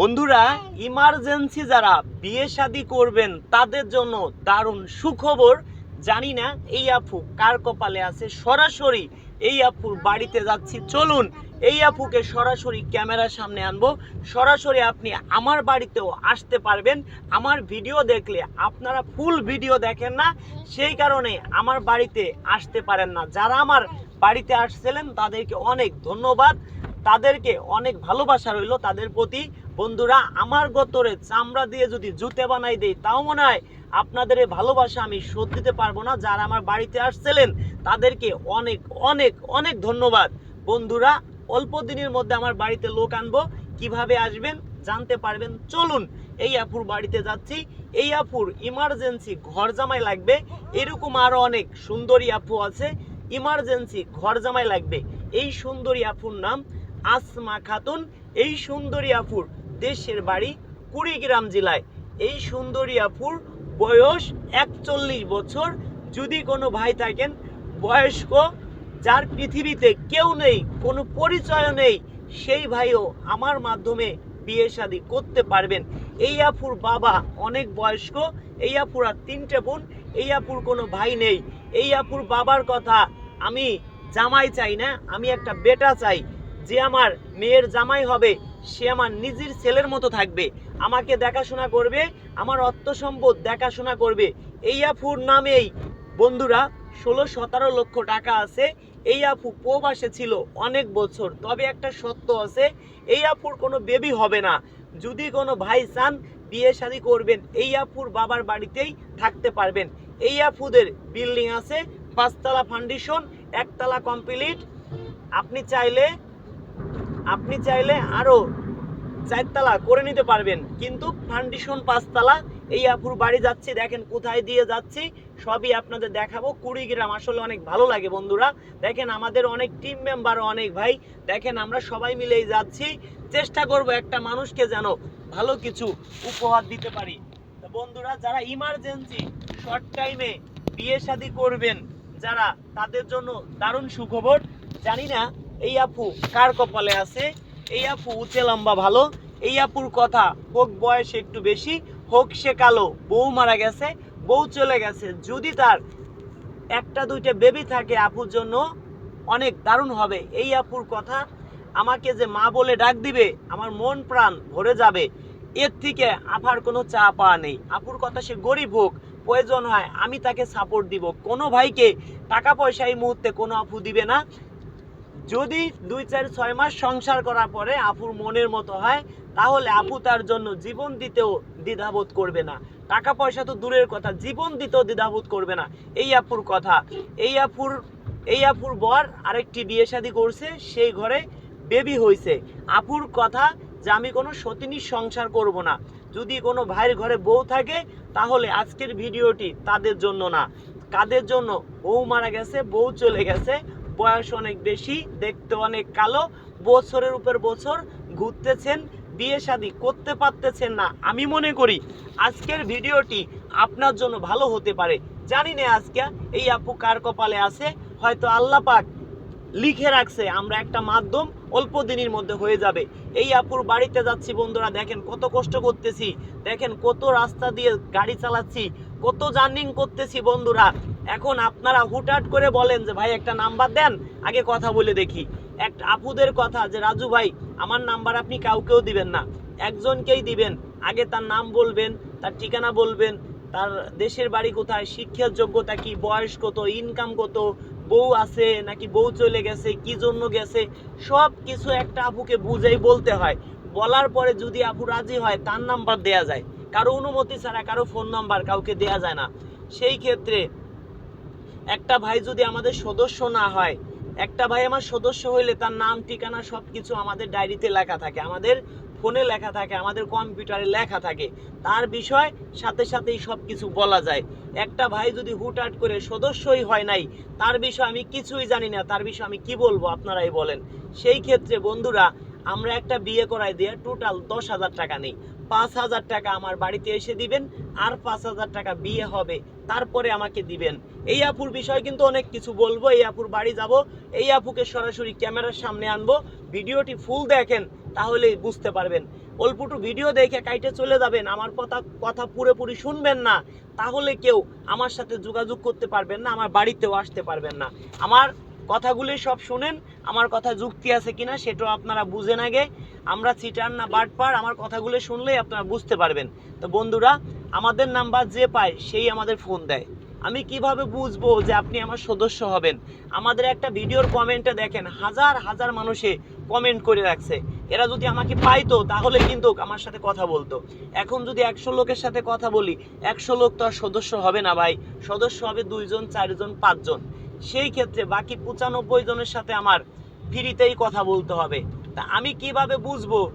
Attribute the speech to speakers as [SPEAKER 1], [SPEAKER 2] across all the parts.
[SPEAKER 1] বন্ধুরা ইমার্জেন্সি যারা বিয়ে শাদি করবেন, তাদের জন্য দারুণ সুখবর। জানি না এই আপু কার কপালে আছে, সরাসরি এই আপুর বাড়িতে যাচ্ছি। চলুন, এই আপুকে সরাসরি ক্যামেরার সামনে আনব। সরাসরি আপনি আমার বাড়িতেও আসতে পারবেন। আমার ভিডিও দেখলে আপনারা ফুল ভিডিও দেখেন না। সেই কারণে আমার বাড়িতে আসতে পারেন না। যারা আমার বাড়িতে আসছিলেন, তাদেরকে অনেক ধন্যবাদ। তাদেরকে অনেক ভালোবাসা রইল, তাদের প্রতি। বন্ধুরা, আমার গতরে চামড়া দিয়ে যদি জুতে বানাই দেই, তাও মনে হয় আপনাদের এই ভালোবাসা আমি শোধ দিতে পারব না। যারা আমার বাড়িতে আসছিলেন, তাদেরকে অনেক অনেক অনেক ধন্যবাদ। বন্ধুরা, অল্প দিনের মধ্যে আমার বাড়িতে লোক আনব। কীভাবে আসবেন জানতে পারবেন? চলুন, এই আপুর বাড়িতে যাচ্ছি। এই আপুর ইমার্জেন্সি ঘর জামাই লাগবে। এরকম আরও অনেক সুন্দরী আপু আছে। ইমার্জেন্সি ঘর জামাই লাগবে। এই সুন্দরী আপুর নাম আসমা খাতুন এই সুন্দরী আপুর দেশের বাড়ি কুড়িগ্রাম জেলায়। এই সুন্দরী আপুর বয়স একচল্লিশ বছর। যদি কোনো ভাই থাকেন, বয়স্ক, যার পৃথিবীতে কেউ নেই, কোনো পরিচয় নেই, সেই ভাইও আমার মাধ্যমে বিয়ে শাদী করতে পারবেন। এই আপুর বাবা অনেক বয়স্ক, এই আপুর আর তিনটে বোন, এই আপুর কোনো ভাই নেই। এই আপুর বাবার কথা আমি জামাই চাই না, আমি একটা বেটা চাই। যে আমার মেয়ের জামাই হবে, সে আমার নিজের ছেলের মতো থাকবে। আমাকে দেখাশোনা করবে, আমার অর্থ সম্পদ দেখাশোনা করবে। এই আফুর নামেই, বন্ধুরা, ষোলো সতেরো লক্ষ টাকা আছে। এই আফু প্রবাসে ছিল অনেক বছর, তবে একটা সত্য আছে, এই আফুর কোনো বেবি হবে না। যদি কোনো ভাই চান, বিয়ে শাদী করবেন, এই আফুর বাবার বাড়িতেই থাকতে পারবেন। এই আফুদের বিল্ডিং আছে, পাঁচতলা ফাউন্ডেশন, একতলা কমপ্লিট। আপনি চাইলে আপনি চাইলে আরও চারতলা করে নিতে পারবেন। কিন্তু ফাউন্ডেশন পাঁচতলা এই আপুর বাড়ি যাচ্ছি, দেখেন কোথায় দিয়ে যাচ্ছি, সবই আপনাদের দেখাবো। কুড়িগ্রাম আসলে অনেক ভালো লাগে বন্ধুরা। দেখেন আমাদের অনেক টিম মেম্বার অনেক ভাই। দেখেন আমরা সবাই মিলেই যাচ্ছি। চেষ্টা করব একটা মানুষকে যেন ভালো কিছু উপহার দিতে পারি। বন্ধুরা, যারা ইমার্জেন্সি শর্ট টাইমে বিয়ে শাদী করবেন, যারা তাদের জন্য দারুণ সুখবর। জানি না এই আপু কার কপালে আছে? এই আপু উঁচে লম্বা ভালো। এই আপুর কথা হোক বয়স একটু বেশি, হোক সে কালো। বউ মারা গেছে, বউ চলে গেছে। যদি তার একটা দুইটা বেবি থাকে আপুর জন্য, অনেক দারুণ হবে। এই আপুর কথা আমাকে যে মা বলে ডাক দিবে, আমার মন প্রাণ ভরে যাবে। এর থেকে আপার কোনো চা পাওয়া নেই। আপুর কথা সে গরিব হোক, প্রয়োজন হয় আমি তাকে সাপোর্ট দিব। কোনো ভাইকে টাকা পয়সা এই মুহূর্তে কোনো আপু দিবে না। যদি দুই চার ছয় মাস সংসার করার পরে আপুর মনের মতো হয়, তাহলে আপু তার জন্য জীবন দিতেও দ্বিধাবোধ করবে না। টাকা পয়সা তো দূরের কথা, জীবন দিতেও দ্বিধাবোধ করবে না। এই আপুর কথা। এই আপুর এই আপুর বর আরেকটি বিয়ে শাদী করছে, সেই ঘরে বেবি হয়েছে আপুর কথা যে আমি কোনো সতিনীর সংসার করব না। যদি কোনো ভাইয়ের ঘরে বউ থাকে, তাহলে আজকের ভিডিওটি তাদের জন্য না। কাদের জন্য? বউ মারা গেছে, বউ চলে গেছে। বয়স অনেক বেশি, দেখতে অনেক কালো, বছরের উপর বছর ঘুরতেছেন, বিয়ে শাদী করতে পারতেছেন না। আমি মনে করি আজকের ভিডিওটি আপনার জন্য ভালো হতে পারে। জানি না আজকে এই আপু কার কপালে আছে, হয়তো আল্লাহ পাক লিখে রাখছে, আমরা একটা মাধ্যম অল্প দিনের মধ্যে হয়ে যাবে। এই আপুর বাড়িতে যাচ্ছি বন্ধুরা, দেখেন কত কষ্ট করতেছি, দেখেন কত রাস্তা দিয়ে গাড়ি চালাচ্ছি কত জার্নিং করতেছি বন্ধুরা। এখন আপনারা হুটহাট করে বলেন যে, ভাই, একটা নাম্বার দেন, আগে কথা বলে দেখি। একটা আপুদের কথা যে, রাজু ভাই, আমার নাম্বার আপনি কাউকেও দিবেন না। একজনকেই দিবেন। আগে তার নাম বলবেন, তার ঠিকানা বলবেন, তার দেশের বাড়ি কোথায়, শিক্ষার যোগ্যতা কি, বয়স কত ইনকাম কত, বউ আছে নাকি বউ চলে গেছে, কি জন্য গেছে? সব কিছু একটা আপুকে বুঝেই বলতে হয়। বলার পরে যদি আপু রাজি হয়, তার নাম্বার দেয়া যায়। কারও অনুমতি ছাড়া কারও ফোন নাম্বার কাউকে দেয়া যায় না। সেই ক্ষেত্রে একটা ভাই যদি আমাদের সদস্য না হয়, একটা ভাই আমার সদস্য হইলে তার নাম, ঠিকানা সব কিছু আমাদের ডায়েরিতে লেখা থাকে, আমাদের ফোনে লেখা থাকে, আমাদের কম্পিউটারে লেখা থাকে। তার বিষয় সাথে সাথেই সব কিছু বলা যায়। একটা ভাই যদি হুটহাট করে সদস্যই হয় নাই, তার বিষয় আমি কিছুই জানি না, তার বিষয়ে আমি কি বলব আপনারাই বলেন। সেই ক্ষেত্রে বন্ধুরা, আমরা একটা বিয়ে করাই দিয়ে টোটাল দশ হাজার টাকা নেই। পাঁচ হাজার টাকা আমার বাড়িতে এসে দিবেন আর পাঁচ হাজার টাকা বিয়ে হবে, তারপরে আমাকে দিবেন। এই আপুর বিষয় কিন্তু অনেক কিছু বলব, এই আপুর বাড়ি যাব, এই আপুকে সরাসরি ক্যামেরার সামনে আনব, ভিডিওটি ফুল দেখেন তাহলে বুঝতে পারবেন। অল্পটু ভিডিও দেখে কাইটে চলে যাবেন, আমার কথা কথা পুরোপুরি শুনবেন না, তাহলে কেউ আমার সাথে যোগাযোগ করতে পারবেন না, আমার বাড়িতেও আসতে পারবেন না। আমার কথাগুলি সব শুনেন, আমার কথা যুক্তি আছে কিনা সেটাও আপনারা বুঝেন আগে। আমরা চিটার না বাটপার, আমার কথাগুলো শুনলেই আপনারা বুঝতে পারবেন। তো বন্ধুরা, আমাদের নাম্বার যে পায়, সেই আমাদের ফোন দেয়। আমি কীভাবে বুঝব যে আপনি আমার সদস্য হবেন? আমাদের একটা ভিডিওর কমেন্টে দেখেন, হাজার হাজার মানুষে কমেন্ট করে রাখছে। এরা যদি আমাকে পাইতো, তাহলে কিন্তু আমার সাথে কথা বলতো। এখন যদি একশো লোকের সাথে কথা বলি, একশো লোক তো আর সদস্য হবে না ভাই। সদস্য হবে দুইজন, চারজন, পাঁচজন। সেই ক্ষেত্রে বাকি পঁচানব্বই জনের সাথে আমার ফ্রিতেই কথা বলতে হবে। তা আমি কীভাবে বুঝব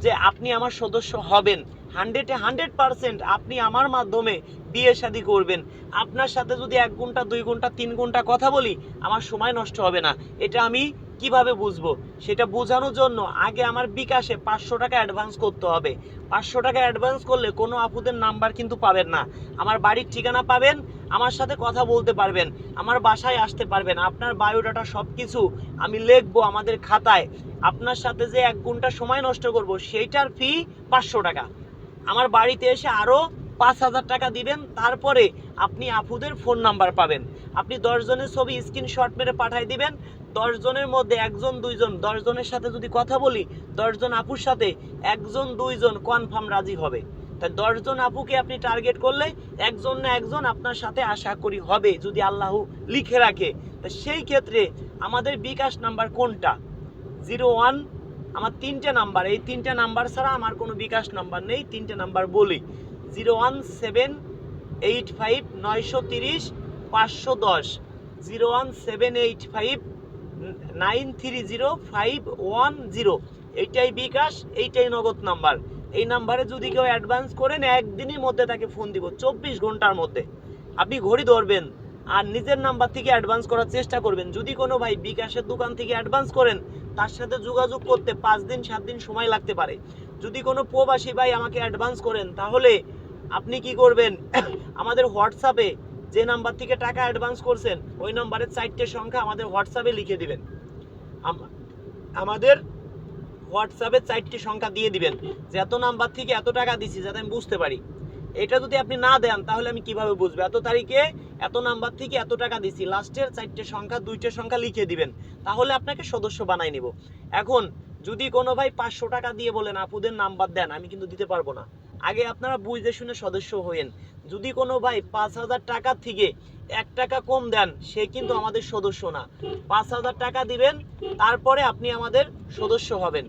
[SPEAKER 1] যে আপনি আমার সদস্য হবেন? হান্ড্রেডে হান্ড্রেড পারসেন্ট আপনি আমার মাধ্যমে বিয়ে শাদি করবেন। আপনার সাথে যদি এক ঘণ্টা, দুই ঘণ্টা, তিন ঘণ্টা কথা বলি, আমার সময় নষ্ট হবে না। এটা আমি কীভাবে বুঝব? সেটা বোঝানোর জন্য আগে আমার বিকাশে পাঁচশো টাকা অ্যাডভান্স করতে হবে। পাঁচশো টাকা অ্যাডভান্স করলে কোনো আপুদের নাম্বার কিন্তু পাবেন না। আমার বাড়ির ঠিকানা পাবেন, আমার সাথে কথা বলতে পারবেন, আমার বাসায় আসতে পারবেন, আপনার বায়োডাটা সব কিছু আমি লিখব আমাদের খাতায়। আপনার সাথে যে এক ঘণ্টা সময় নষ্ট করব, সেইটার ফি পাঁচশো টাকা। আমার বাড়িতে এসে আরও পাঁচ হাজার টাকা দিবেন, তারপরে আপনি আপুদের ফোন নাম্বার পাবেন। আপনি দশজনের ছবি স্ক্রিনশট মেরে পাঠিয়ে দিবেন দশজনের মধ্যে একজন, দুইজন দশজনের সাথে যদি কথা বলি দশজন আপুর সাথে একজন, দুইজন কনফার্ম রাজি হবে। তাই দশজন আপুকে আপনি টার্গেট করলে একজন না একজন আপনার সাথে আশা করি হবে, যদি আল্লাহ লিখে রাখে। তা সেই ক্ষেত্রে আমাদের বিকাশ নাম্বার কোনটা? জিরো ওয়ান, আমার তিনটে নাম্বার। এই তিনটে নাম্বার ছাড়া আমার কোনো বিকাশ নাম্বার নেই, তিনটে নাম্বার বলি। Zero one seven eight five নয়শো তিরিশ পাঁচশো দশ। Zero one seven eight five nine three zero five one zero. এইটাই বিকাশ, এইটাই নগদ নাম্বার। এই নাম্বারে যদি কেউ অ্যাডভান্স করেন একদিনের মধ্যে তাকে ফোন দিব, চব্বিশ ঘণ্টার মধ্যে। আপনি ঘড়ি ধরবেন আর নিজের নাম্বার থেকে অ্যাডভান্স করার চেষ্টা করবেন। যদি কোনো ভাই বিকাশের দোকান থেকে অ্যাডভান্স করেন, তার সাথে যোগাযোগ করতে পাঁচ দিন, সাত দিন সময় লাগতে পারে। যদি কোনো প্রবাসী ভাই আমাকে অ্যাডভান্স করেন, তাহলে আপনি কি করবেন? আমাদের হোয়াটসঅ্যাপে যে নাম্বার থেকে টাকা অ্যাডভান্স করছেন, ওই নাম্বারের চারটে সংখ্যা আমাদের হোয়াটসঅ্যাপে লিখে দিবেন। আমাদের হোয়াটসঅ্যাপে চারটি সংখ্যা দিয়ে দিবেন। যে এত নাম্বার থেকে এত টাকা দিছি, যাতে আমি বুঝতে পারি। এটা যদি আপনি না দেন, তাহলে আমি কীভাবে বুঝব? এত তারিখে এত নাম্বার থেকে এত টাকা দিছি, লাস্টের চারটে সংখ্যা, দুইটা সংখ্যা লিখে দিবেন। তাহলে আপনাকে সদস্য বানাই নিব। এখন, যদি কোনো ভাই পাঁচশো টাকা দিয়ে বলেন আপুদের নাম্বার দেন, আমি কিন্তু দিতে পারব না। আগে আপনারা বুঝে শুনে সদস্য হইেন যদি কোনো ভাই পাঁচ হাজার টাকা থেকে এক টাকা কম দেন, সে কিন্তু আমাদের সদস্য না। পাঁচ হাজার টাকা দিবেন, তারপরে আপনি আমাদের সদস্য হবেন।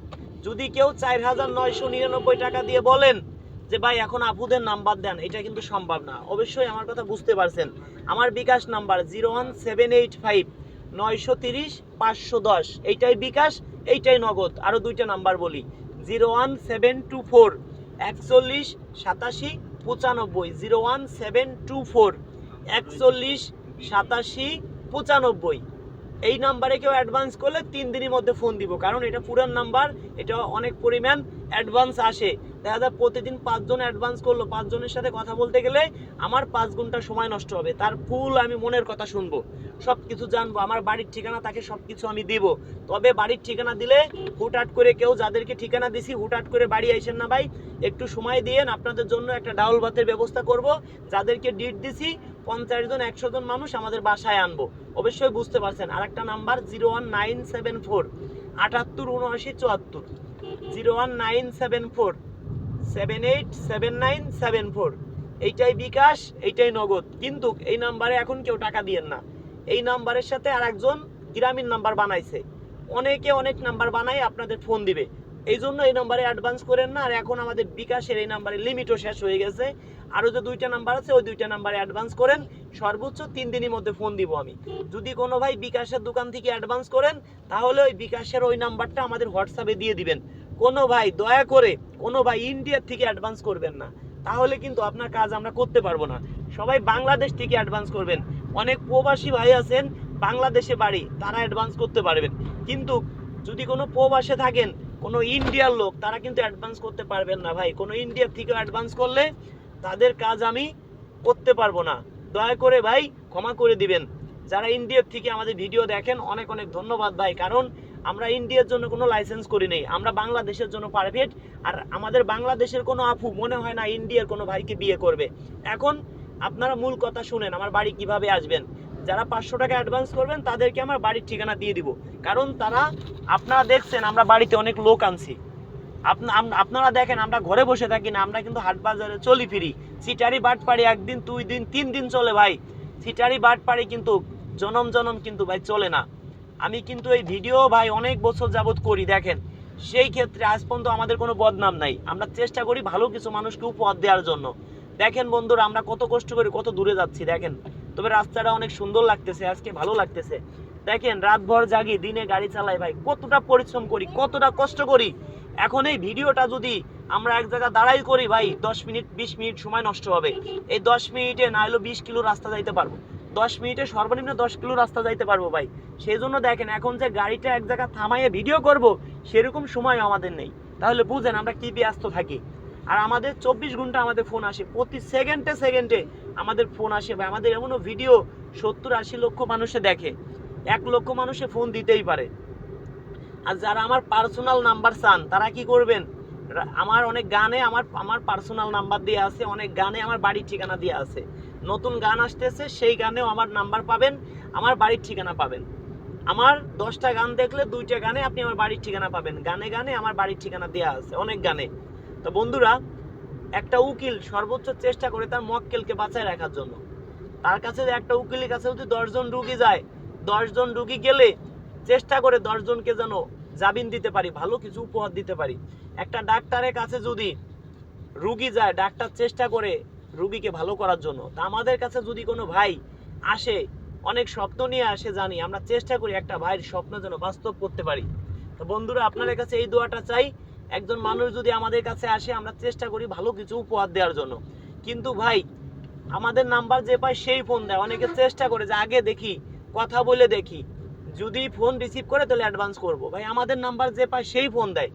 [SPEAKER 1] যদি কেউ চার হাজার নয়শো নিরানব্বই টাকা দিয়ে বলেন যে, ভাই, এখন আপুদের নাম্বার দেন, এটা কিন্তু সম্ভব না। অবশ্যই আমার কথা বুঝতে পারছেন। আমার bKash number zero one seven eight five নয়শো তিরিশ পাঁচশো দশ। এইটাই বিকাশ, এইটাই নগদ। আরও দুইটা নাম্বার বলি। Zero one seven two four একচল্লিশ সাতাশি পঁচানব্বই, zero one seven two four, একচল্লিশ, সাতাশি, পঁচানব্বই। এই নাম্বারে কেউ অ্যাডভান্স করলে তিন দিনের মধ্যে ফোন দিব, কারণ এটা পুরান নাম্বার, এটা অনেক পরিমাণ অ্যাডভান্স আসে। দেখা প্রতিদিন পাঁচজন অ্যাডভান্স করল, পাঁচজনের সাথে কথা বলতে গেলে আমার পাঁচ ঘণ্টা সময় নষ্ট হবে। তার ফুল আমি মনের কথা শুনব। সব কিছু জানব, আমার বাড়ির ঠিকানা তাকে সব কিছু আমি দিব। তবে বাড়ির ঠিকানা দিলে হুটহাট করে কেউ যাদেরকে ঠিকানা দিছি, হুটহাট করে বাড়ি আইসেন না ভাই। একটু সময় দিয়েন আপনাদের জন্য একটা ডাউল ভাতের ব্যবস্থা করব। যাদেরকে ডিট দিছি, পঞ্চাশ জন, একশো জন মানুষ আমাদের বাসায় আনব। অবশ্যই বুঝতে পারছেন আর একটা number zero one nine seven four আটাত্তর উনআশি চুয়াত্তর। Zero one nine seven four seven eight seven nine seven four এইটাই বিকাশ, এইটাই নগদ। কিন্তু এই নাম্বারে এখন কেউ টাকা দিয়েন না। এই নাম্বারের সাথে আর একজন গ্রামীণ নাম্বার বানাইছে। অনেকে অনেক নাম্বার বানাই আপনাদের ফোন দিবে। এই জন্য এই নাম্বারে অ্যাডভান্স করেন না। আর এখন আমাদের বিকাশের এই নাম্বারে লিমিটও শেষ হয়ে গেছে। আরও যে দুইটা নাম্বার আছে, ওই দুইটা নাম্বারে অ্যাডভান্স করেন। সর্বোচ্চ তিন দিনের মধ্যে ফোন দিব আমি। যদি কোনো ভাই বিকাশের দোকান থেকে অ্যাডভান্স করেন, তাহলে ওই বিকাশের ওই নাম্বারটা আমাদের হোয়াটসঅ্যাপে দিয়ে দিবেন। কোনো ভাই দয়া করে, কোনো ভাই ইন্ডিয়ার থেকে অ্যাডভান্স করবেন না। তাহলে কিন্তু আপনার কাজ আমরা করতে পারব না। সবাই বাংলাদেশ থেকে অ্যাডভান্স করবেন। অনেক প্রবাসী ভাই আছেন, বাংলাদেশে বাড়ি, তারা অ্যাডভান্স করতে পারবেন। কিন্তু যদি কোনো প্রবাসে থাকেন, কোনো ইন্ডিয়ার লোক, তারা কিন্তু অ্যাডভান্স করতে পারবেন না ভাই। কোনো ইন্ডিয়ার থেকে অ্যাডভান্স করলে তাদের কাজ আমি করতে পারব না। দয়া করে ভাই ক্ষমা করে দিবেন। যারা ইন্ডিয়ার থেকে আমাদের ভিডিও দেখেন, অনেক অনেক ধন্যবাদ ভাই। কারণ আমরা ইন্ডিয়ার জন্য কোনো লাইসেন্স করি নেই। আমরা বাংলাদেশের জন্য পারফেক্ট আর আমাদের বাংলাদেশের কোনো আপু মনে হয় না ইন্ডিয়ার কোনো ভাইকে বিয়ে করবে। এখন আপনারা মূল কথা শুনেন, আমার বাড়ি কীভাবে আসবেন। যারা পাঁচশো টাকা অ্যাডভান্স করবেন, তাদেরকে আমার বাড়ির ঠিকানা দিয়ে দিব। কারণ তারা, আপনারা দেখছেন, আমরা বাড়িতে অনেক লোক আনছি। আপনা- আপনারা দেখেন, আমরা ঘরে বসে থাকি না, আমরা কিন্তু হাট বাজারে চলি ফিরি। সিটারি বাট পাড়ি একদিন, দুই দিন, তিন দিন চলে ভাই। সিটারি বাট পাড়ি কিন্তু জনম জনম কিন্তু ভাই চলে না। আমি কিন্তু এই ভিডিও ভাই অনেক বছর যাবত করি, দেখেন। সেই ক্ষেত্রে আজ পর্যন্ত আমাদের কোনো বদনাম নাই। আমরা চেষ্টা করি ভালো কিছু মানুষকে উপহার দেওয়ার জন্য। দেখেন বন্ধুরা, আমরা কত কষ্ট করে কত দূরে যাচ্ছি, দেখেন। তবে রাস্তাটা অনেক সুন্দর লাগতেছে, আজকে ভালো লাগতেছে। দেখেন, রাতভর জাগি, দিনে গাড়ি চালাই ভাই, কতটা পরিশ্রম করি, কতটা কষ্ট করি। এখন এই ভিডিওটা যদি আমরা এক জায়গায় দাঁড়াই করি ভাই, দশ মিনিট, বিশ মিনিট সময় নষ্ট হবে। এই দশ মিনিটে না হলেও বিশ কিলো রাস্তা যাইতে পারব। দশ মিনিটে সর্বনিম্ন দশ কিলো রাস্তা যাইতে পারব ভাই। সেই জন্য দেখেন, এখন যে গাড়িটা এক জায়গায় থামাইয়ে ভিডিও করব, সেরকম সময় আমাদের নেই। তাহলে বুঝেন আমরা কি ব্যস্ত থাকি। আর আমাদের চব্বিশ ঘণ্টা আমাদের ফোন আসে, প্রতি সেকেন্ডে সেকেন্ডে আমাদের ফোন আসে ভাই। আমাদের এমনও ভিডিও সত্তর আশি লক্ষ মানুষে দেখে। এক লক্ষ মানুষে ফোন দিতেই পারে। আর যারা আমার পার্সোনাল নাম্বার চান, তারা কি করবেন? আমার অনেক গানে আমার আমার পার্সোনাল নাম্বার দিয়ে আছে, অনেক গানে আমার বাড়ির ঠিকানা দিয়ে আছে। নতুন গান আসতেছে, সেই গানেও আমার নাম্বার পাবেন, আমার বাড়ির ঠিকানা পাবেন। আমার দশটা গান দেখলে দুইটা গানে আপনি আমার বাড়ির ঠিকানা পাবেন। গানে গানে আমার বাড়ির ঠিকানা দেওয়া আছে, অনেক গানে। তো বন্ধুরা, একটা উকিল সর্বোচ্চ চেষ্টা করে তার মক্কেলকে বাঁচায় রাখার জন্য। তার কাছে একটা উকিলের কাছে যদি দশজন রুগী যায়, দশজন রুগী গেলে চেষ্টা করে দশজনকে যেন জামিন দিতে পারি, ভালো কিছু উপহার দিতে পারি। একটা ডাক্তারের কাছে যদি রুগী যায়, ডাক্তার চেষ্টা করে রুগীকে ভালো করার জন্য। তা আমাদের কাছে যদি কোনো ভাই আসে, অনেক স্বপ্ন নিয়ে আসে জানি, আমরা চেষ্টা করি একটা ভাইয়ের স্বপ্ন যেন বাস্তব করতে পারি। তো বন্ধুরা, আপনাদের কাছে এই দোয়াটা চাই, একজন মানুষ যদি আমাদের কাছে আসে, আমরা চেষ্টা করি ভালো কিছু উপহার দেওয়ার জন্য। কিন্তু ভাই, আমাদের নাম্বার যে পায় সেই ফোন দেয়। অনেকে চেষ্টা করে যে আগে দেখি, কথা বলে দেখি। যদি ফোন রিসিভ করে তাহলে অ্যাডভান্স করব। ভাই, আমাদের নাম্বার যে পায় সেই ফোন দেয়।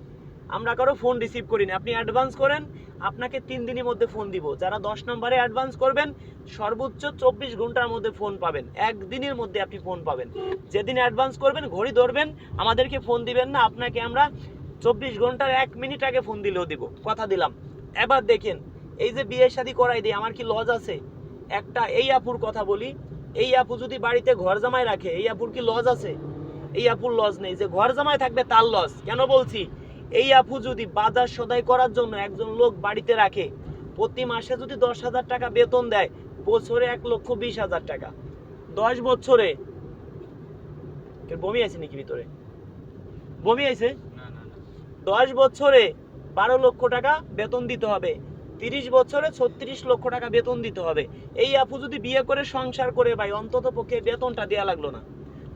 [SPEAKER 1] আমরা কারও ফোন রিসিভ করি না। আপনি অ্যাডভান্স করেন আপনাকে তিন দিনের মধ্যে ফোন দিব। যারা দশ নম্বরে অ্যাডভান্স করবেন, সর্বোচ্চ চব্বিশ ঘণ্টার মধ্যে ফোন পাবেন। একদিনের মধ্যে আপনি ফোন পাবেন। যেদিন অ্যাডভান্স করবেন, ঘড়ি ধরবেন, আমাদেরকে ফোন দিবেন না, আপনাকে আমরা চব্বিশ ঘণ্টার এক মিনিট আগে ফোন দিলেও দিব। কথা দিলাম। এবার দেখেন, এই যে বিয়ে শাদী করাই দিই, আমার কি লজ আছে? একটা, এই আপুর কথা বলি। এই আপু যদি বাড়িতে ঘর জামাই রাখে, এই আপুর কি লজ আছে? এই আপুর লজ নেই। যে ঘর জামাই থাকবে, তার লজ। কেন বলছি? এই আপু যদি বাজার সদাই করার জন্য একজন লোক বাড়িতে রাখে প্রতি মাসে যদি দশ হাজার টাকা বেতন দেয় বছরে এক লক্ষ বিশ হাজার টাকা। দশ বছরে। বমি আছে নাকি ভিতরে? বমি আছে দশ বছরে বারো লক্ষ টাকা বেতন দিতে হবে তিরিশ বছরে ছত্রিশ লক্ষ টাকা বেতন দিতে হবে। এই আপু যদি বিয়ে করে সংসার করে ভাই অন্তত পক্ষে বেতনটা দেওয়া লাগল না।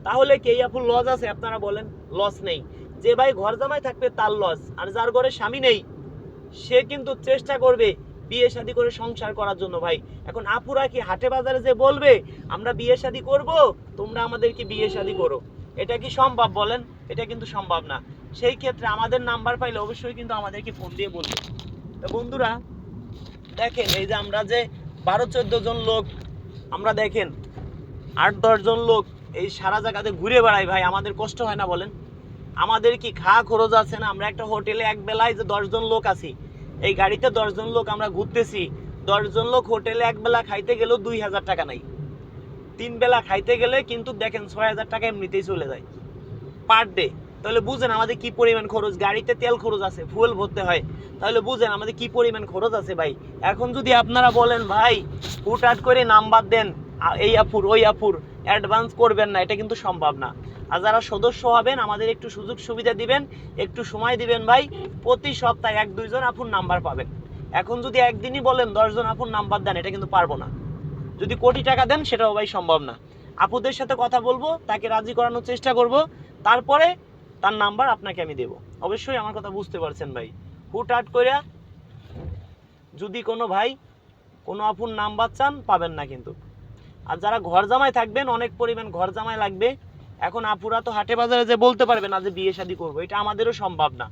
[SPEAKER 1] তাহলে কি এই আপুর লস আছে? আপনারা বলেন লস নেই। যে ভাই ঘর জামাই থাকবে তার লস, আর যার ঘরে স্বামী নেই, সে কিন্তু চেষ্টা করবে বিয়ে শাদী করে সংসার করার জন্য ভাই। এখন আপুরা কি হাটে বাজারে যে বলবে, আমরা বিয়ে শাদী করব, তোমরা আমাদেরকে বিয়ে শাদী করো। এটা কি সম্ভব বলেন? এটা কিন্তু সম্ভব না। সেই ক্ষেত্রে আমাদের নাম্বার পাইলে অবশ্যই কিন্তু আমাদেরকে ফোন দিয়ে বলবে। তো বন্ধুরা, দেখেন, এই যে আমরা যে বারো, চোদ্দ জন লোক, আমরা দেখেন, আট, দশ জন লোক এই সারা জায়গাতে ঘুরে বেড়াই ভাই, আমাদের কষ্ট হয় না বলেন? আমাদের কি খাওয়া খরচ আছে না? আমরা একটা হোটেলে এক বেলায় যে দশজন লোক আছি, এই গাড়িতে দশজন লোক আমরা ঘুরতেছি, দশজন লোক হোটেলে এক বেলা খাইতে গেলেও দুই হাজার টাকা নাই। তিন বেলা খাইতে গেলে কিন্তু দেখেন ছয় হাজার টাকা এমনিতেই চলে যায়। পার ডে, তাহলে বুঝেন আমাদের কি পরিমাণ খরচ? গাড়িতে তেল খরচ আছে, ফুয়েল ভরতে হয়। তাহলে বুঝেন আমাদের কি পরিমাণ খরচ আছে ভাই? এখন যদি আপনারা বলেন, ভাই, হুটহাট করে নাম্বার দেন এই আপুর, ওই আপুর অ্যাডভান্স করবেন না, এটা কিন্তু সম্ভব না। আর যারা সদস্য হবেন, আমাদের একটু সুযোগ সুবিধা দিবেন, একটু সময় দিবেন ভাই। প্রতি সপ্তাহে এক দুইজন আপুর নাম্বার পাবেন। এখন যদি একদিনই বলেন দশজন আপুর নাম্বার দেন, এটা কিন্তু পারব না। যদি কোটি টাকা দেন, সেটাও ভাই সম্ভব না। আপুদের সাথে কথা বলব, তাকে রাজি করানোর চেষ্টা করব। তারপরে তার নাম্বার আপনাকে আমি দেব। অবশ্যই আমার কথা বুঝতে পারছেন ভাই। হুটহাট করে যদি কোনো ভাই কোনো আপুর নাম্বার চান, পাবেন না কিন্তু। আর যারা ঘর জামাই থাকবেন, অনেক পরিমাণ ঘর জামাই লাগবে। এখন আপুরা তো হাটে বাজারে যে বলতে পারবে না যে বিয়ে শাদী করব, এটা আমাদেরও সম্ভব না।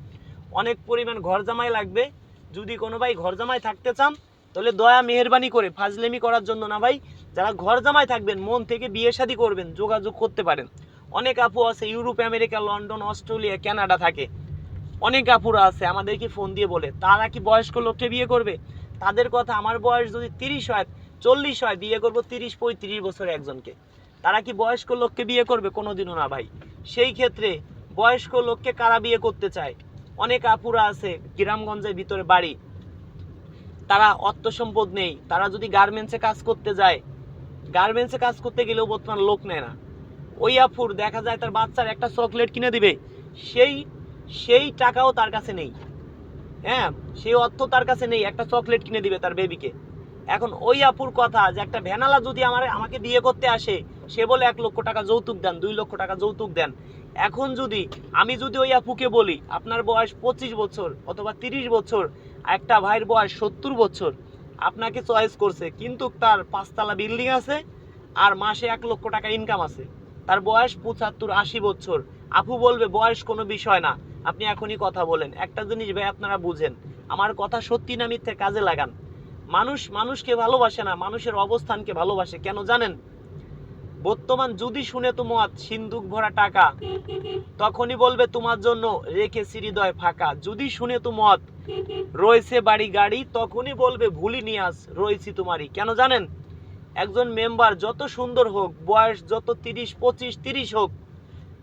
[SPEAKER 1] অনেক পরিমাণ ঘর জামাই লাগবে। যদি কোনো ভাই ঘর জামাই থাকতে চান, তাহলে দয়া, মেহরবানি করে ফাজলেমি করার জন্য না ভাই, যারা ঘর জামাই থাকবেন, মন থেকে বিয়ে শাদী করবেন, যোগাযোগ করতে পারেন। অনেক আপু আছে Europe, America, London, Australia Canada থাকে। অনেক আপুরা আছে, আমাদেরকে ফোন দিয়ে বলে। তারা কি বয়স্ক লোককে বিয়ে করবে? তাদের কথা আমার বয়স যদি তিরিশ হয়, চল্লিশ হয়, বিয়ে করব তিরিশ, পঁয়ত্রিশ বছর একজনকে। তারা কি বয়স্ক লোককে বিয়ে করবে? কোনোদিনও না ভাই। সেই ক্ষেত্রে বয়স্ক লোককে কারা বিয়ে করতে চায়? অনেক আপুরা আছে, গ্রামগঞ্জের ভিতরে বাড়ি। তারা অর্থ সম্পদ নেই। তারা যদি গার্মেন্টসে কাজ করতে যায় গার্মেন্টসে কাজ করতে গেলেও বর্তমান লোক নেয় না। ওই আফুর দেখা যায় তার বাচ্চার একটা চকলেট কিনে দিবে। সেই সেই টাকাও তার কাছে নেই। হ্যাঁ সেই অর্থ তার কাছে নেই। একটা চকলেট কিনে দিবে তার বেবিকে এখন ওই আপুর কথা যে একটা ভ্যানালা যদি আমার, আমাকে বিয়ে করতে আসে সে বলে এক লক্ষ টাকা যৌতুক দেন, দুই লক্ষ টাকা যৌতুক দেন। এখন যদি আমি যদি ওই আপুকে বলি, আপনার বয়স পঁচিশ বছর অথবা তিরিশ বছর, একটা ভাইয়ের বয়স সত্তর বছর, আপনাকে চয়েস করছে, কিন্তু তার পাঁচতলা বিল্ডিং আছে আর মাসে এক লক্ষ টাকা ইনকাম আছে। তার বয়স পঁচাত্তর আশি বছর। আপু বলবে, বয়স কোনো বিষয় না। আপনি এখনই কথা বলেন। একটা জিনিস ভাই আপনারা বুঝেন, আমার কথা সত্যি না মিথ্যে কাজে লাগান। মানুষ মানুষকে ভালোবাসে না, মানুষের অবস্থানকে ভালোবাসে। কেন জানেন? বর্তমান যদি শুনে তোমার সিন্দুক ভরা টাকা, তখনই বলবে তোমার জন্য রেখে হৃদয় ফাঁকা। যদি শুনে তোমার রয়েছে বাড়ি গাড়ি, তখনই বলবে ভুলি নিয়াস রয়েছি তোমারই। কেন জানেন? একজন মেম্বার যত সুন্দর হোক, বয়স যত তিরিশ, পঁচিশ, তিরিশ হোক,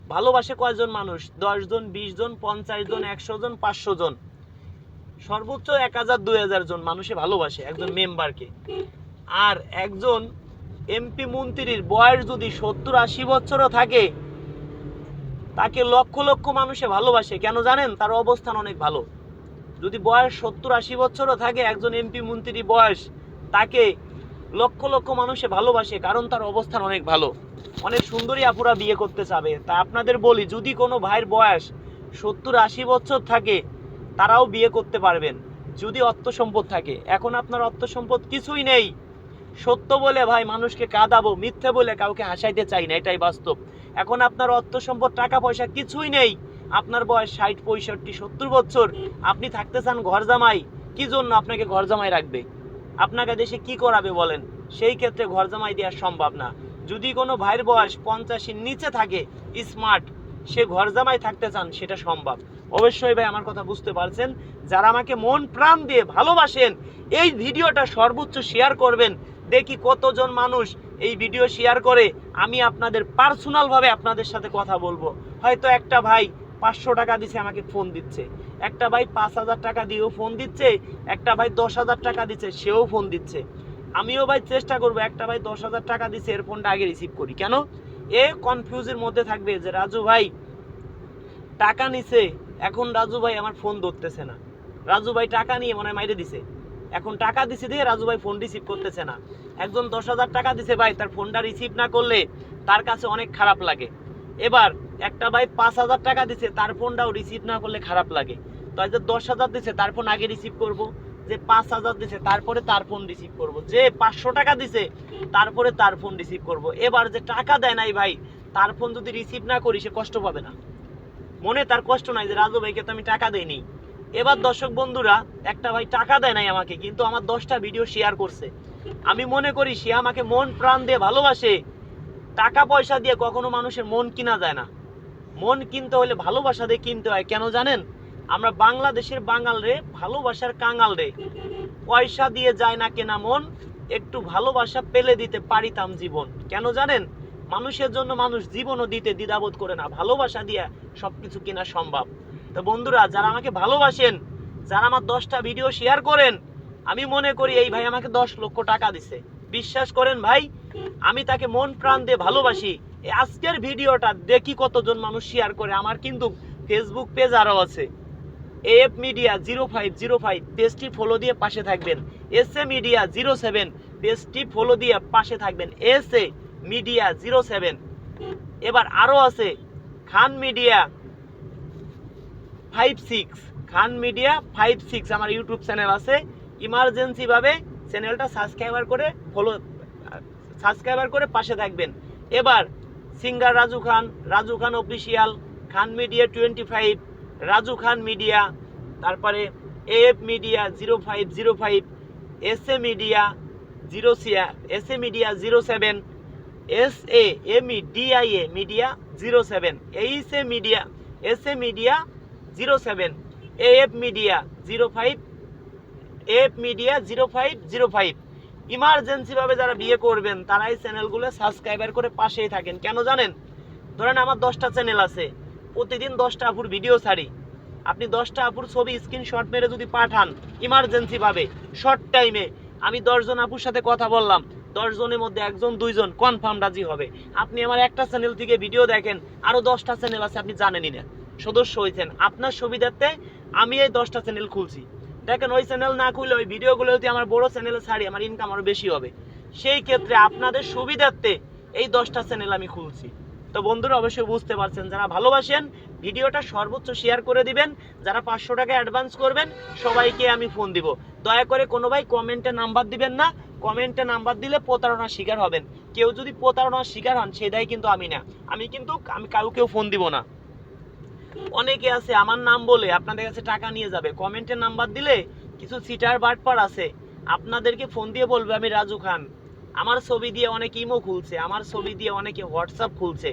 [SPEAKER 1] ভালোবাসে কয়জন মানুষ? দশ জন, বিশ জন, পঞ্চাশ জন, একশো জন, পাঁচশো জন। সর্বোচ্চ এক হাজার, দুই হাজার জন মানুষে ভালোবাসে একজন মেম্বারকে। আর একজন এমপি মন্ত্রীর বয়স যদি সত্তর আশি বছরও থাকে, তাকে লক্ষ লক্ষ মানুষে ভালোবাসে। কেন জানেন? তার অবস্থান অনেক ভালো। যদি বয়স সত্তর আশি বছরও থাকে, একজন এমপি মন্ত্রী বয়স তাকে লক্ষ লক্ষ মানুষে ভালোবাসে, কারণ তার অবস্থান অনেক ভালো। অনেক সুন্দরী আপুরা বিয়ে করতে চাবে। তা আপনাদের বলি, যদি কোনো ভাইয়ের বয়স সত্তর আশি বছর থাকে, তারাও বিয়ে করতে পারবেন। যদি অর্থ সম্পদ থাকে। এখন আপনার অর্থ সম্পদ কিছুই নেই। সত্য বলে ভাই মানুষকে কাঁদাবো, মিথ্যে বলে কাউকে হাসাইতে চাই না, এটাই বাস্তব। এখন আপনার অর্থ সম্পদ, টাকা পয়সা কিছুই নেই। আপনার বয়স ষাট, পঁয়ষট্টি, সত্তর বছর। আপনি থাকতে চান ঘর জামাই, কি জন্য আপনাকে ঘর জামাই রাখবে? আপনাকে দেশে কি করাবে বলেন? সেই ক্ষেত্রে ঘর জামাই দেওয়া সম্ভব না। যদি কোনো ভাইয়ের বয়স পঞ্চাশের নিচে থাকে স্মার্ট সে ঘর জামাই থাকতে চান, সেটা সম্ভব। অবশ্যই ভাই আমার কথা বুঝতে পারছেন। যারা আমাকে মন প্রাণ দিয়ে ভালোবাসেন, এই ভিডিওটা সর্বোচ্চ শেয়ার করবেন। দেখি কতজন মানুষ এই ভিডিও শেয়ার করে। আমি আপনাদের পার্সোনালভাবে আপনাদের সাথে কথা বলব। হয়তো একটা ভাই পাঁচশো টাকা দিছে, আমাকে ফোন দিচ্ছে। একটা ভাই পাঁচ হাজার টাকা দিয়েও ফোন দিচ্ছে, একটা ভাই দশ হাজার টাকা দিচ্ছে সেও ফোন দিচ্ছে। আমিও ভাই চেষ্টা করব, একটা ভাই দশ হাজার টাকা দিচ্ছে এর ফোনটা আগে রিসিভ করি। কেন? এ কনফিউজের মধ্যে থাকবে যে রাজু ভাই টাকা নিছে, এখন রাজু ভাই আমার ফোন ধরতেছে না। রাজু ভাই টাকা নিয়ে মনে হয় মাইরে দিছে। এখন টাকা দিছে দিয়ে রাজু ভাই ফোন রিসিভ করতেছে না। একজন দশ হাজার টাকা দিছে ভাই, তার ফোনটা রিসিভ না করলে তার কাছে অনেক খারাপ লাগে। এবার একটা ভাই পাঁচ হাজার টাকা দিছে, তার ফোনটাও রিসিভ না করলে খারাপ লাগে। তো যে দশ হাজার দিছে, তার ফোন আগে রিসিভ করব। যে পাঁচ হাজার দিছে, তারপরে তার ফোন রিসিভ করব। যে পাঁচশো টাকা দিছে, তারপরে তার ফোন রিসিভ করব। এবার যে টাকা দেয় নাই ভাই, তার ফোন যদি রিসিভ না করি, সে কষ্ট পাবে না। মনে তার কষ্ট নাই যে, রাজু ভাইকে তো আমি টাকা দেইনি। এবার দর্শক বন্ধুরা, একটা ভাই টাকা দেয় নাই আমাকে, কিন্তু আমার দশটা ভিডিও শেয়ার করছে। আমি মনে করি সে আমাকে মন প্রাণ দিয়ে ভালোবাসে। টাকা পয়সা দিয়ে কখনো মানুষের মন কিনা যায় না। মন কিনতে হলে ভালোবাসা দিয়ে কিনতে হয়। কেন জানেন? আমরা বাংলাদেশের বাঙাল রে, ভালোবাসার কাঙাল রে। পয়সা দিয়ে যায় না কেনা মন, একটু ভালোবাসা পেলে দিতে পারিতাম জীবন। কেন জানেন? মানুষের জন্য মানুষ জীবনও দিতে দ্বিধাবোধ করে না। ভালোবাসা দিয়ে সবকিছু কেনা সম্ভব। তো বন্ধুরা, যারা আমাকে ভালোবাসেন, যারা আমার দশটা ভিডিও শেয়ার করেন, আমি মনে করি এই ভাই আমাকে দশ লক্ষ টাকা দিছে। বিশ্বাস করেন ভাই, আমি তাকে মন প্রাণ দিয়ে ভালোবাসি। আজকের ভিডিওটা দেখি কতজন মানুষ শেয়ার করে। আমার কিন্তু ফেসবুক পেজ আরও আছে। F media zero five zero five পেজটি ফলো দিয়ে পাশে থাকবেন। S A media zero seven পেজটি ফলো দিয়ে পাশে থাকবেন। S A media zero seven এবার আরও আছে। Khan media five six, Khan media five six আমার ইউটিউব চ্যানেল আছে। ইমার্জেন্সিভাবে চ্যানেলটা সাবস্ক্রাইবার করে ফলো সাবস্ক্রাইবার করে পাশে থাকবেন। এবার singer Raju Khan Raju Khan official Khan media twenty five Raju Khan media, তারপরে F media zero five zero five S A media zero Siya S A media zero seven S A M E D I A media zero seven H A media S A media zero seven A F media zero five F media zero five zero five. ইমার্জেন্সিভাবে যারা বিয়ে করবেন তারা এই চ্যানেলগুলো subscriber করে পাশেই থাকেন। কেন জানেন? ধরেন আমার দশটা চ্যানেল আছে, প্রতিদিন দশটা আপুর ভিডিও ছাড়ি। আপনি দশটা আপুর ছবি স্ক্রিনশট মেরে যদি পাঠান ইমার্জেন্সিভাবে শর্ট টাইমে আমি দশজন আপুর সাথে কথা বললাম, দশজনের মধ্যে একজন, দুইজন কনফার্ম রাজি হবে। আপনি আমার একটা চ্যানেল থেকে ভিডিও দেখেন আরও দশটা চ্যানেল আছে, আপনি জানেনই না। সদস্য হয়েছেন। আপনার সুবিধার্থে আমি এই দশটা চ্যানেল খুলছি। দেখেন, ওই চ্যানেল না খুলে ওই ভিডিওগুলো যদি আমার বড় চ্যানেলে ছাড়ি, আমার ইনকাম আরও বেশি হবে। সেই ক্ষেত্রে আপনাদের সুবিধার্থে এই দশটা চ্যানেল আমি খুলছি। তো বন্ধুরা, অবশ্যই বুঝতে পারছেন, যারা ভালোবাসেন, ভিডিওটা সর্বোচ্চ শেয়ার করে দিবেন, যারা পাঁচশো টাকা অ্যাডভান্স করবেন, সবাইকে আমি ফোন দিব। দয়া করে কোনো ভাই কমেন্টে নাম্বার দিবেন না। কমেন্টে নাম্বার দিলে প্রতারণার শিকার হবেন। কেউ যদি প্রতারণার শিকার হন, সেটাই কিন্তু আমি না। আমি কিন্তু, আমি কাউকেও ফোন দিব না। অনেকে আছে, আমার নাম বলে আপনাদের কাছে টাকা নিয়ে যাবে। কমেন্টে নাম্বার দিলে কিছু সিটার বাটপার আছে। আপনাদেরকে ফোন দিয়ে বলবে আমি রাজু খান। আমার ছবি দিয়ে অনেকে ইমো খুলছে, আমার ছবি দিয়ে অনেকে হোয়াটসঅ্যাপ খুলছে।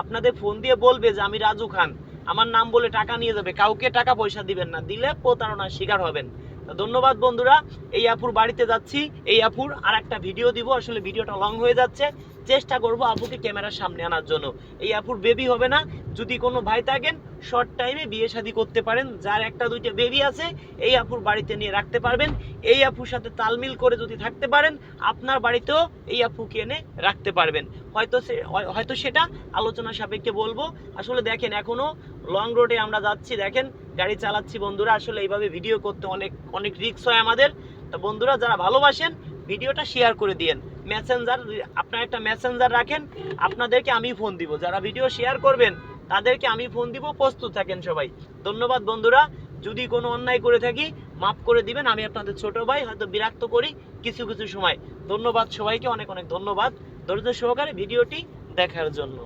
[SPEAKER 1] আপনাদের ফোন দিয়ে বলবে যে আমি রাজু খান। আমার নাম বলে টাকা নিয়ে যাবে, কাউকে টাকা পয়সা দিবেন না, দিলে প্রতারণার শিকার হবেন। ধন্যবাদ বন্ধুরা, এই আপুর বাড়িতে যাচ্ছি, এই আপুর আর একটা ভিডিও দিব। আসলে ভিডিওটা লং হয়ে যাচ্ছে। চেষ্টা করব আপুকে ক্যামেরার সামনে আনার জন্য। এই আপুর বেবি হবে না। যদি কোনো ভাই থাকেন শর্ট টাইমে বিয়ে শাদী করতে পারেন। যার একটা দুইটা বেবি আছে, এই আপুর বাড়িতে নিয়ে রাখতে পারবেন। এই আপুর সাথে তালমিল করে যদি থাকতে পারেন, আপনার বাড়িতেও এই আপুকে এনে রাখতে পারবেন। হয়তো সে, হয়- হয়তো সেটা আলোচনা সাপেক্ষে বলব। আসলে দেখেন, এখনও লং রোডে আমরা যাচ্ছি। দেখেন, গাড়ি চালাচ্ছি বন্ধুরা। আসলে এইভাবে ভিডিও করতে অনেক অনেক রিস্ক হয় আমাদের। তো বন্ধুরা, যারা ভালোবাসেন ভিডিওটা শেয়ার করে দিয়েন। মেসেঞ্জার আপনার একটা মেসেঞ্জার রাখেন, আপনাদেরকে আমি ফোন দিব। যারা ভিডিও শেয়ার করবেন, তাদেরকে আমি ফোন দিব, প্রস্তুত থাকেন সবাই। ধন্যবাদ বন্ধুরা, যদি কোনো অন্যায় করে থাকি, মাফ করে দিবেন, আমি আপনাদের ছোট ভাই, হয়তো বিরক্ত করি কিছু কিছু সময়। ধন্যবাদ সবাইকে, অনেক অনেক ধন্যবাদ। ধৈর্য সহকারে ভিডিওটি দেখার জন্য।